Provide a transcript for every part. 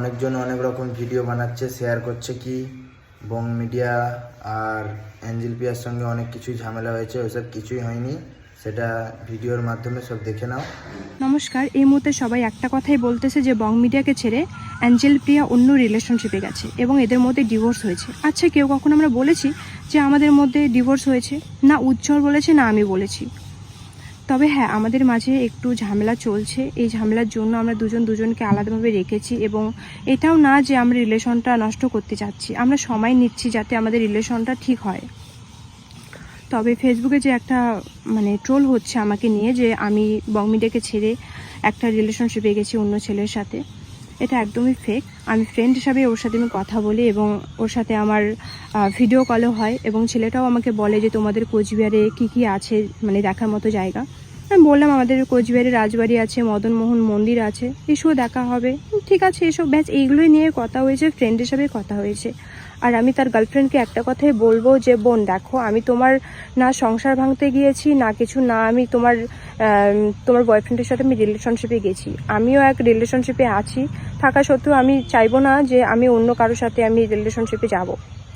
অনেকজন অনেক রকম ভিডিও বানাচ্ছে শেয়ার করছে কি বং মিডিয়া আর অ্যাঞ্জেল পিয়ার সঙ্গে অনেক কিছুই ঝামেলা হয়েছে, ওইসব কিছুই হয়নি। সেটা ভিডিওর মাধ্যমে সব দেখে নাও। নমস্কার, এই মুহূর্তে সবাই একটা কথাই বলতেছে যে বং মিডিয়াকে ছেড়ে অ্যাঞ্জেল প্রিয়া অন্য রিলেশনশিপে গেছে এবং এদের মধ্যে ডিভোর্স হয়েছে। আচ্ছা কেউ কখন আমরা বলেছি যে আমাদের মধ্যে ডিভোর্স হয়েছে? না, উজ্জ্বল বলেছে, না আমি বলেছি। তবে হ্যাঁ আমাদের মাঝে একটু ঝামেলা চলছে। এই ঝামেলার জন্য আমরা দুজন দুজনকে আলাদাভাবে রেখেছি এবং এটাও না যে আমরা রিলেশনটা নষ্ট করতে চাচ্ছি। আমরা সময় নিচ্ছি যাতে আমাদের রিলেশনটা ঠিক হয়। তবে ফেসবুকে যে একটা মানে ট্রোল হচ্ছে আমাকে নিয়ে যে আমি বংমিডিয়াকে ছেড়ে একটা রিলেশনশিপে গেছি অন্য ছেলের সাথে। এটা একদমই ফেক আমি ফ্রেন্ড হিসাবে ওর সাথে আমি কথা বলি এবং ওর সাথে আমার ভিডিও কলও হয় এবং ছেলেটাও আমাকে বলে যে তোমাদের কোচবিহারে কি কি আছে মানে দেখার মতো জায়গা। আমি বললাম আমাদের কোচবিহারে রাজবাড়ি আছে মদনমোহন মন্দির আছে এসব দেখা হবে। ঠিক আছে এসব ব্যাচ এইগুলোই নিয়ে কথা হয়েছে ফ্রেন্ড হিসাবে কথা হয়েছে। আর আমি তার গার্লফ্রেন্ডকে একটা কথাই বলব যে, বোন, দেখো, আমি তোমার না সংসার ভাঙতে গিয়েছি, না কিছু, না আমি তোমার তোমার বয়ফ্রেন্ডের সাথে আমি রিলেশনশিপে গেছি। আমিও এক রিলেশনশিপে আছি। থাকা সত্ত্বেও আমি চাইব না যে, আমি অন্য কারোর সাথে আমি রিলেশনশিপে যাব।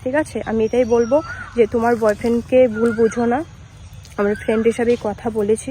ঠিক আছে? আমি এটাই বলব যে, তোমার বয়ফ্রেন্ডকে ভুল বুঝো না। আমরা ফ্রেন্ড হিসাবেই কথা বলেছি।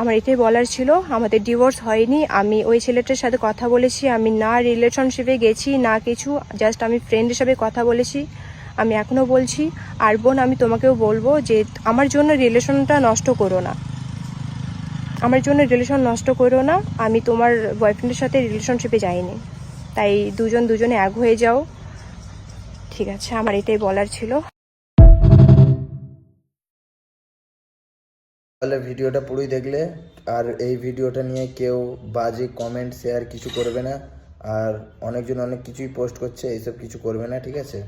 আমার এটাই বলার ছিল, আমাদের ডিভোর্স হয়নি, আমি ওই ছেলেটার সাথে কথা বলেছি, আমি না রিলেশনশিপে গেছি, না কিছু জাস্ট আমি ফ্রেন্ড হিসাবে কথা বলেছি, আমি এখনও বলছি, আর বোন আমি তোমাকেও বলব যে আমার জন্য রিলেশনটা নষ্ট করো না। আমার জন্য রিলেশন নষ্ট করো না, আমি তোমার বয়ফ্রেন্ডের সাথে রিলেশনশিপে যাইনি। তাই দুজন দুজনে এক হয়ে যাও। ঠিক আছে, আমার এটাই বলার ছিল। তাহলে ভিডিওটা পুরোই দেখলে। আর এই ভিডিওটা নিয়ে কেউ বাজে কমেন্ট শেয়ার কিছু করবে না। আর অনেকজন অনেক কিছুই পোস্ট করছে, এইসব কিছু করবে না, ঠিক আছে?